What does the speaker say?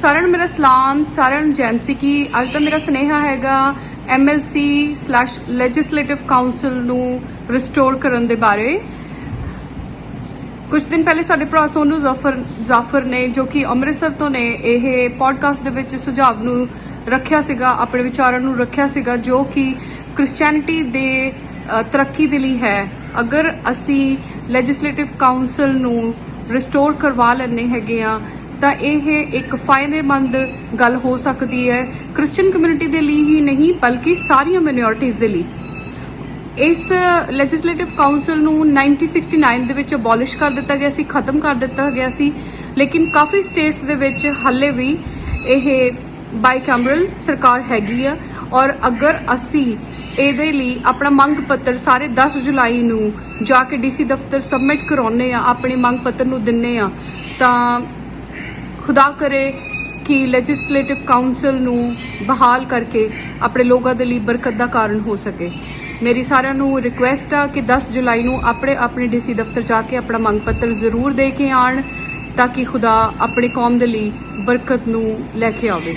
ਸਾਰਿਆਂ ਨੂੰ ਮੇਰਾ ਸਲਾਮ, ਸਾਰਿਆਂ ਨੂੰ ਜੈਮਸੀ ਕੀ। ਅੱਜ ਦਾ ਮੇਰਾ ਸੁਨੇਹਾ ਹੈਗਾ MLC/ਲੈਜਿਸਲੇਟਿਵ ਕਾਉਂਸਲ ਨੂੰ ਰਿਸਟੋਰ ਕਰਨ ਦੇ ਬਾਰੇ। ਕੁਝ ਦਿਨ ਪਹਿਲੇ ਸਾਡੇ ਭਰਾ ਸੋਨੂ ਜ਼ਾਫਰ ਜ਼ਾਫਰ ਨੇ, ਜੋ ਕਿ ਅੰਮ੍ਰਿਤਸਰ ਤੋਂ ਨੇ, ਇਹ ਪੋਡਕਾਸਟ ਦੇ ਵਿੱਚ ਸੁਝਾਅ ਨੂੰ ਰੱਖਿਆ ਸੀਗਾ, ਆਪਣੇ ਵਿਚਾਰਾਂ ਨੂੰ ਰੱਖਿਆ ਸੀਗਾ, ਜੋ ਕਿ ਕ੍ਰਿਸਚੀਅਨਿਟੀ ਦੇ ਤਰੱਕੀ ਦੇ ਲਈ ਹੈ। ਅਗਰ ਅਸੀਂ ਲੈਜਿਸਲੇਟਿਵ ਕਾਉਂਸਲ ਨੂੰ ਰਿਸਟੋਰ ਕਰਵਾ ਲੈਣੇ ਹੈਗੇ ਆ ਤਾਂ ਇਹ ਇੱਕ ਫਾਇਦੇਮੰਦ ਗੱਲ ਹੋ ਸਕਦੀ ਹੈ। ਕ੍ਰਿਸਚੀਅਨ ਕਮਿਊਨਿਟੀ ਦੇ ਲਈ ਹੀ ਨਹੀਂ, ਬਲਕਿ ਸਾਰੀਆਂ ਮਿਨੋਰਿਟੀਜ਼ ਦੇ ਲਈ। ਇਸ ਲੈਜਿਸਲੇਟਿਵ ਕਾਉਂਸਲ ਨੂੰ 1969 ਦੇ ਵਿੱਚ ਅਬੋਲਿਸ਼ ਕਰ ਦਿੱਤਾ ਗਿਆ ਸੀ, ਖਤਮ ਕਰ ਦਿੱਤਾ ਗਿਆ ਸੀ। ਲੇਕਿਨ ਕਾਫੀ ਸਟੇਟਸ ਦੇ ਵਿੱਚ ਹੱਲੇ ਵੀ ਇਹ ਬਾਈਕੈਮਰਲ ਸਰਕਾਰ ਹੈਗੀ ਆ। ਔਰ ਅਗਰ ਅਸੀਂ ਇਹਦੇ ਲਈ ਆਪਣਾ ਮੰਗ ਪੱਤਰ ਸਾਰੇ 10 ਜੁਲਾਈ ਨੂੰ ਜਾ ਕੇ ਡੀਸੀ ਦਫ਼ਤਰ ਸਬਮਿਟ ਕਰਾਉਨੇ ਆ, ਆਪਣੇ ਮੰਗ ਪੱਤਰ ਨੂੰ ਦਿੰਨੇ ਆ, ਤਾਂ ਖੁਦਾ ਕਰੇ ਕਿ ਲੈਜਿਸਲੇਟਿਵ ਕਾਉਂਸਲ ਨੂੰ ਬਹਾਲ ਕਰਕੇ ਆਪਣੇ ਲੋਕਾਂ ਦੇ ਲਈ ਬਰਕਤ ਦਾ ਕਾਰਨ ਹੋ ਸਕੇ। ਮੇਰੀ ਸਾਰਿਆਂ ਨੂੰ ਰਿਕੁਐਸਟ ਆ ਕਿ 10 ਜੁਲਾਈ ਨੂੰ ਆਪਣੇ ਆਪਣੇ ਡੀਸੀ ਦਫ਼ਤਰ ਜਾ ਕੇ ਆਪਣਾ ਮੰਗ ਪੱਤਰ ਜ਼ਰੂਰ ਦੇ ਕੇ ਆਣ ਤਾਂ ਕਿ ਖੁਦਾ ਆਪਣੀ ਕੌਮ ਦੇ ਲਈ ਬਰਕਤ ਨੂੰ ਲੈ ਕੇ ਆਵੇ।